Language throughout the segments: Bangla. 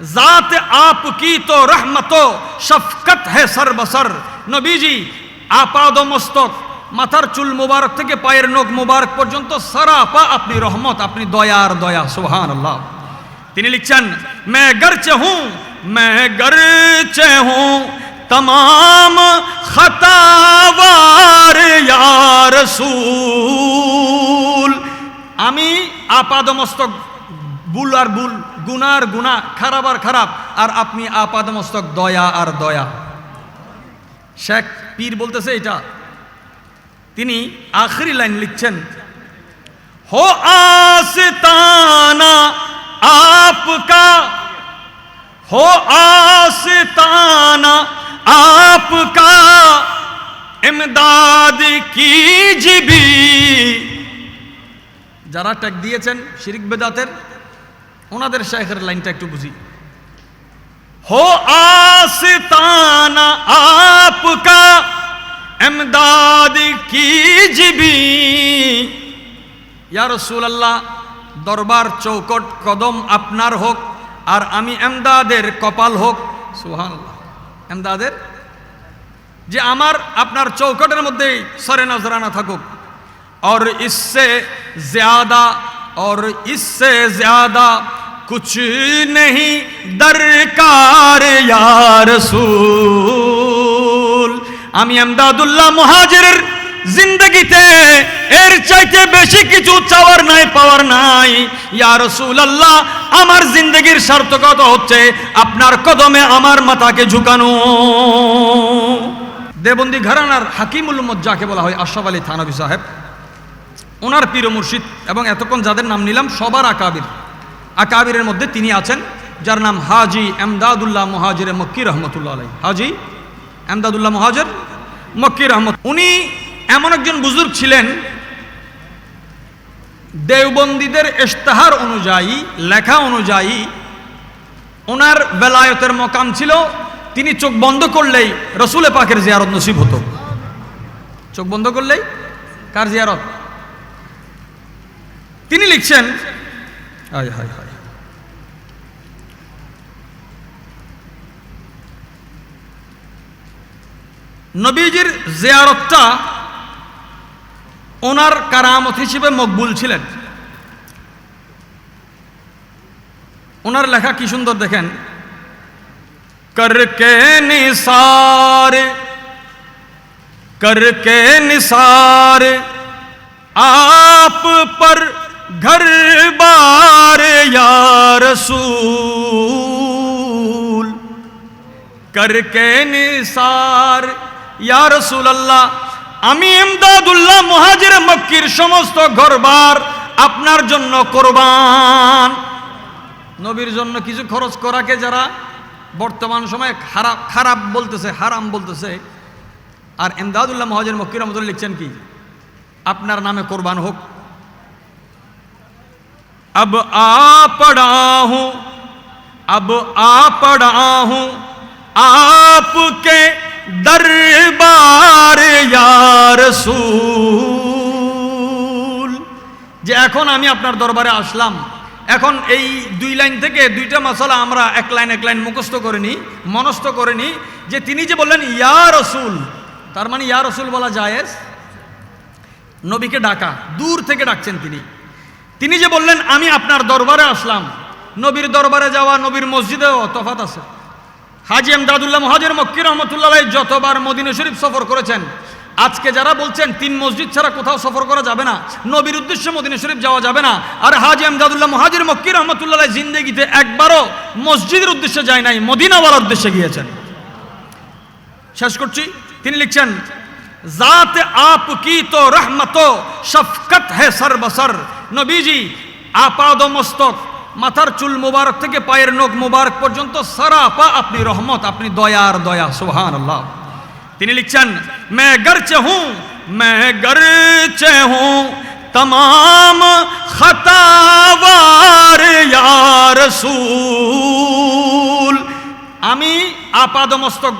জাত আপ কি তো রহমত শফকত হে সর্বসর নবীজি আপাদ মস্তক মাথার চুল মুবারক থেকে পায়ের নখ মুবারক পর্যন্ত সারা পা আপনি রহমত আপনি দয়ার দয়া সুহান আল্লাহ তিনি লিখছেন মে গর্চে হুঁ মে গর্চে হুঁ তমাম খতাবার ইয়ারসুল আমি আপাদমস্তক বুল আর বুল গুনার গুণা খারাপ আর খারাপ আর আপনি আপাদমস্তক দয়া আর দয়া শেখ পীর বলতেছে এটা তিনি আখরি লাইন লিখছেন हो आस्ताना आपका हो आस्ताना आपका इमदाद कीजिबी যারা ট্যাগ দিয়েছেন শিরিক বেদাতের ওনাদের শেখের লাইনটা একটু বুঝি हो आस्ताना आपका इमदाद कीजिबी ইয়া রসুলাল্লাহ দরবার চৌকট কদম আপনার হোক আর আমি এমদাদের কপাল হোক সুহান এমদাদের যে আমার আপনার চৌকটের মধ্যেই সরে নজরানা থাকুক और इससे ज्यादा और इससे ज्यादा कुछ नहीं दरकार या रसूल আমি এমদাদুল্লাহ মুহাজিরের জিন্দগিতে এর চাইতে বেশি কিছু চাওয়ার নাই পাওয়ার নাই ইয়া রাসূলুল্লাহ আমার জিন্দগির সার্থকতা হচ্ছে আপনার কদমে আমার মাথাকে ঝুকানো দেবন্দি ঘরানার হাকিমুল উম্মত যাকে বলা হয় আশরাফ আলী থানবী সাহেব ওনার পীর মুর্শিদ এবং এতক্ষণ যাদের নাম নিলাম সবার আকাবির। আকাবিরের মধ্যে তিনি আছেন, যার নাম হাজি এমদাদুল্লাহ মহাজির মক্কি রহমতুল্লাহ আলাই হাজি এমদাদুল্লাহ মহাজের মক্কি রহমত উনি এমন একজন বুজুর্গ ছিলেন, দেওবন্দীদের ইশতেহার অনুযায়ী, লেখা অনুযায়ী ওনার বেলায়তের মকাম ছিল, তিনি চোখ বন্ধ করলেই রসুলে পাকের জিয়ারত নসিব হতো। চোখ বন্ধ করলেই কার জিয়ারত? তিনি লিখছেন হায় হায় হায় নবীজির জিয়ারতটা ওনার কারামত হিসেবে মকবুল ছিলেন ওনার লেখা কি সুন্দর দেখেন করকে নিসার करके निसार आप पर घर बार या रसूल करके নিসার ইয়া রাসূলুল্লাহ আমি ইমদাদুল্লাহ মুহাজির মক্কির সমস্ত ঘরবার আপনার জন্য কোরবান নবীর জন্য কিছু খরচ করাকে যারা বর্তমান সময়ে খারাপ খারাপ বলতেছে হারাম বলতেছে আর এমদাদুল্লাহ মহাজের মক্কির রহমতুল্লাহ লিখছেন কি আপনার নামে কোরবান হোক अब आ पड़ा हूं अब आ पड़ा हूं आपके दरबार या रसूल যে এখন আমি আপনার দরবারে আসলাম এখন এই দুই লাইন থেকে দুইটা মশলা আমরা এক লাইন এক লাইন মুখস্থ করে নিই মনস্থ করে নিই যে তিনি যে বললেন ইয়া রসুল তার মানে ইয়া রসুল বলা জায়েজ নবীকে ডাকা দূর থেকে ডাকছেন তিনি তিনি যে বললেন, আমি আপনার দরবারে আসলাম। নবীর দরবারে যাওয়া, নবীর মসজিদেও তফাত আছে। হাজি এমদাদুল্লাহ মহাজের মক্কি রহমতুল্লাহ যতবার মদিনা শরীফ সফর করেছেন, আজকে যারা বলছেন, তিন মসজিদ ছাড়া কোথাও সফর করা যাবে না, নবীর উদ্দেশ্যে মদিনা শরীফ যাওয়া যাবে না। আর হাজি এমদাদুল্লাহ মহাজির মক্কি রহমতুল্লাহ জিন্দগিতে একবারও মসজিদের উদ্দেশ্যে যায় নাই, মদিনাওয়ালার উদ্দেশ্যে গিয়েছেন। শেষ করছি। তিনি লিখছেন, জাত আপ কি তো রহমত শফকত হে সর বসর নবীজি, আপাদ মস্তক, মাথার চুল মোবারক থেকে পায়ের নখ মুবারক পর্যন্ত সারা পা আপনি রহমত, আপনি দয়ার দয়া সুহান আল্লাহ তিনি লিখছেন, মে গরচে হু, মে গরচে হুঁ, তমাম খতাবার ইয়ার সুল আমি আপাদমস্তক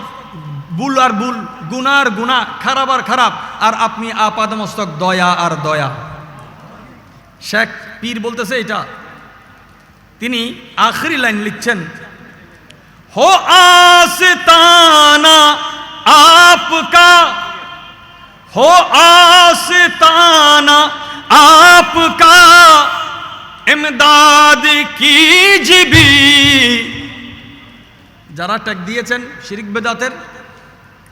ভুল আর বুল গুনার গুণা খারাপ আর খারাপ, আর আপনি আপাদমস্তক দয়া আর দয়া। শেখ পীর বলতেছে এটা তিনি আখরি লাইন লিখছেন हो आस्ताना आपका हो आस्ताना आपका इमदाद कीजिबी যারা ট্যাগ দিয়েছেন শিরিক বেদাতের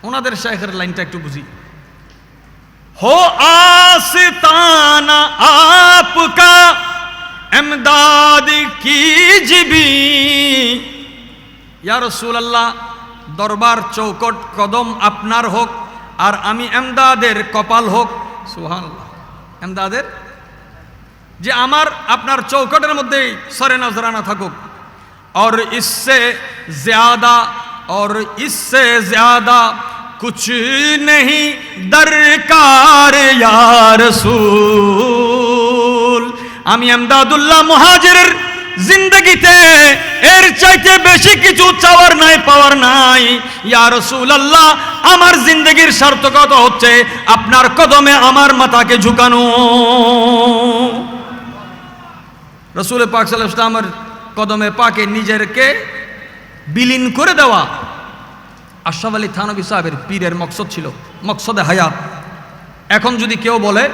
ওনাদের শেখের লাইনটা একটু বুঝি ہو آستانہ آپ کا امداد کیج بھی یا رسول اللہ দরবার চৌকট কদম আপনার হোক আর আমি এমদাদের কপাল হোক সুহান এমদাদের যে আমার আপনার চৌকটের মধ্যেই সরে নজরানা থাকুক اور اس سے زیادہ اور اس کچھ نہیں درکار یا رسول আমি আমদাদুল্লাহ মুহাজিরের জিন্দগিতে এর চাইতে বেশি কিছু চাওয়ার নাই, পাওয়ার নাই। ইয়া রাসূলুল্লাহ, আমার জিন্দগির সার্থকতা হচ্ছে? আপনার কদমে আমার মাথাকে ঝুকানো। রসুল পাক সাল্লাল্লাহু আলাইহি কদমে পাকে নিজেরকে বিলীন করে দেওয়া। আশরাফ আলী থানবী সাহেবের পীরের মকসদ ছিল, মকসদে হায়াত এখন যদি কেউ বলে,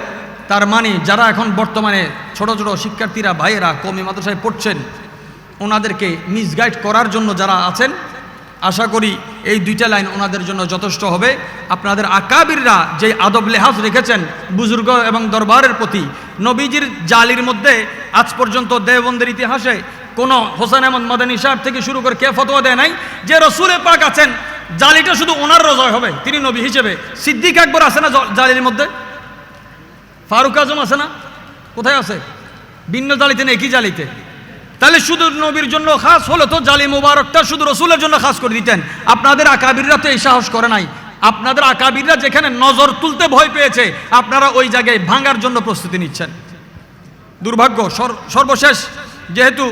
তার মানে যারা এখন বর্তমানে ছোট ছোট শিক্ষার্থীরা, ভাইয়েরা, কমি মাদ্রাসায় পড়ছেন, ওনাদেরকে মিসগাইড করার জন্য যারা আছেন, আশা করি এই দুইটা লাইন ওনাদের জন্য যথেষ্ট হবে। আপনাদের আকাবিররা যে আদব লেহাজ রেখেছেন, বুজুর্গ এবং দরবারের প্রতি, নবীজির জালির মধ্যে আজ পর্যন্ত দেওবন্দের ইতিহাসে কোনো হোসেন আহমদ মাদানী সাহেব থেকে শুরু করে কে ফতোয়া দেয় নাই? যে রসুলে পাক আছেন জালিটা শুধু ওনার রজয় হবে, তিনি নবী হিসেবে। সিদ্দিক আকবর আছে না জালির মধ্যে? ফারুক আজম আছে না? কোথায় আছে? ভিন্ন জালিতে না একই জালিতে? তাহলে শুধু নবীর জন্য খাস হলো তো জালি মুবারকটা শুধু রসুলের জন্য খাস করে দিতেন। আপনাদের আকাবিররা তো এই সাহস করে নাই। আপনাদের আকাবিররা যেখানে নজর তুলতে ভয় পেয়েছে, আপনারা ওই জায়গায় ভাঙার জন্য প্রস্তুতি নিচ্ছেন। দুর্ভাগ্য সর্বশেষ যেহেতু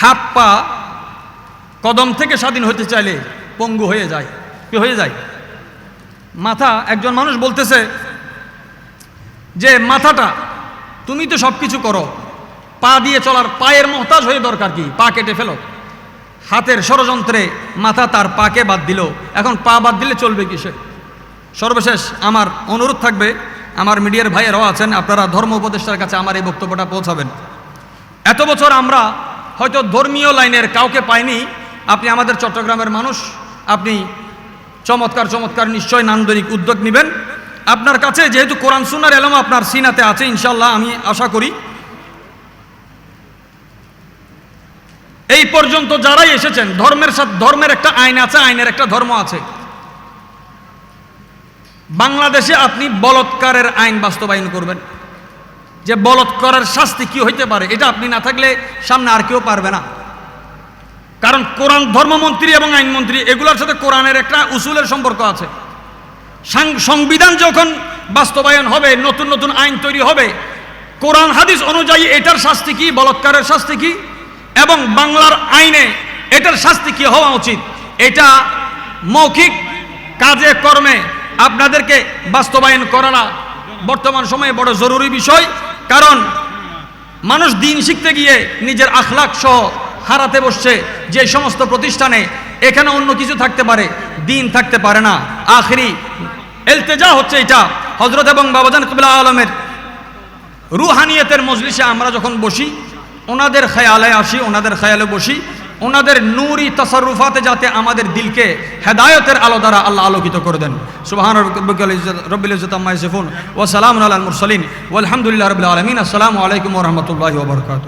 হাত পা কদম থেকে স্বাধীন হতে চাইলে পঙ্গু হয়ে যায়। কি হয়ে যায়? মাথা, একজন মানুষ বলতেছে যে, মাথাটা, তুমি তো সব কিছু করো। পা দিয়ে চলার পায়ের মহতাজ হয়ে দরকার কি? পা কেটে ফেলো। হাতের ষড়যন্ত্রে মাথা তার পাকে বাদ দিল। এখন পা বাদ দিলে চলবে কিসে? সর্বশেষ আমার অনুরোধ থাকবে, আমার মিডিয়ার ভাইয়েরাও আছেন, আপনারা ধর্ম উপদেষ্টার কাছে আমার এই বক্তব্যটা পৌঁছাবেন। এত বছর আমরা হয়তো ধর্মীয় লাইনের কাউকে পাইনি আপনি আমাদের চট্টগ্রামের মানুষ, আপনি চমৎকার চমৎকার নিশ্চয় নান্দনিক উদ্যোগ নেবেন। আপনার কাছে যেহেতু কোরআন সুনার এলম আপনার সিনাতে আছে ইনশাল্লাহ আমি আশা করি এই পর্যন্ত যারাই এসেছেন, ধর্মের সাথে, ধর্মের একটা আইন আছে, আইনের একটা ধর্ম আছে। বাংলাদেশে আপনি বলৎকারের আইন বাস্তবায়ন করবেন। যে বলৎকারের শাস্তি কি হইতে পারে, এটা আপনি না থাকলে সামনে আর কেউ পারবে না। কারণ কোরআন ধর্মমন্ত্রী এবং আইনমন্ত্রী, এগুলোর সাথে কোরআনের একটা উসুলের সম্পর্ক আছে। সংবিধান যখন বাস্তবায়ন হবে, নতুন নতুন আইন তৈরি হবে, কোরআন হাদিস অনুযায়ী এটার শাস্তি কি, বলৎকারের শাস্তি কি, এবং বাংলার আইনে এটার শাস্তি কি হওয়া উচিত, এটা মৌখিক কাজে, কর্মে আপনাদেরকে বাস্তবায়ন করাটা বর্তমান সময়ে বড় জরুরি বিষয়, কারণ মানুষ দিন শিখতে গিয়ে নিজের আখলাক সহ হারাতে বসছে যে সমস্ত প্রতিষ্ঠানে, এখানে অন্য কিছু থাকতে পারে, দিন থাকতে পারে না। আখরি, এলতেজা হচ্ছে এটা। হজরত এবং বাবাজান কবিলা আলমের রুহানিয়তের মজলিসে আমরা যখন বসি, ওনাদের খেয়ালে আসি, ওনাদের খেয়ালে বসি, ওনাদের নূরি তসরুফাতে যাতে আমাদের দিলকে হেদায়তের আলো দ্বারা আল্লাহ আলোকিত করে দেন। সুবাহান রব্বিল ইজ্জত আম্মা ইয়াসিফুন, ওয়া সালামুন আলাল মুরসালিন, ওয়ালহামদুলিল্লাহি রাব্বিল আলামিন, আসসালামু আলাইকুম রাহমাতুল্লাহি ওয়া বারাকাতুহু।